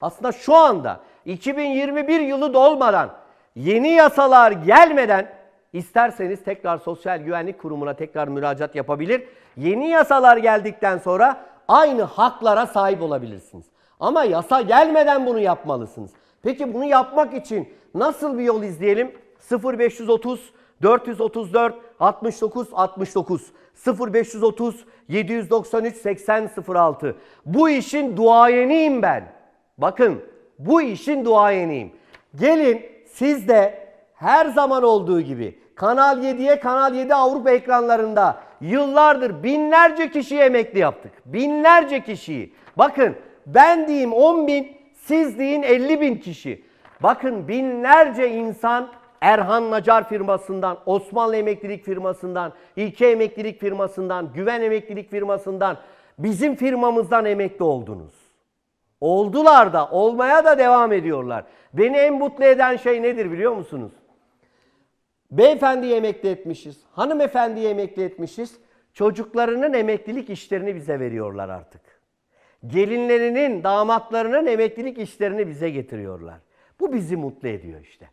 Aslında şu anda 2021 yılı dolmadan yeni yasalar gelmeden isterseniz tekrar Sosyal Güvenlik Kurumu'na tekrar müracaat yapabilir. Yeni yasalar geldikten sonra aynı haklara sahip olabilirsiniz. Ama yasa gelmeden bunu yapmalısınız. Peki bunu yapmak için nasıl bir yol izleyelim? 0530 434 69 69 0530 793 80 06 Bu işin duayeniyim ben. Bakın bu işin duayeniyim. Gelin siz de her zaman olduğu gibi Kanal 7'ye Kanal 7 Avrupa ekranlarında yıllardır binlerce kişiyi emekli yaptık. Binlerce kişiyi. Bakın ben diyeyim 10 bin, siz deyin 50 bin kişi. Bakın binlerce insan Erhan Nacar firmasından, Osmanlı Emeklilik firmasından, İlke Emeklilik firmasından, Güven Emeklilik firmasından, bizim firmamızdan emekli oldunuz. Oldular da, olmaya da devam ediyorlar. Beni en mutlu eden şey nedir biliyor musunuz? Beyefendiyi emekli etmişiz, hanımefendiyi emekli etmişiz. Çocuklarının emeklilik işlerini bize veriyorlar artık. Gelinlerinin, damatlarının emeklilik işlerini bize getiriyorlar. Bu bizi mutlu ediyor işte.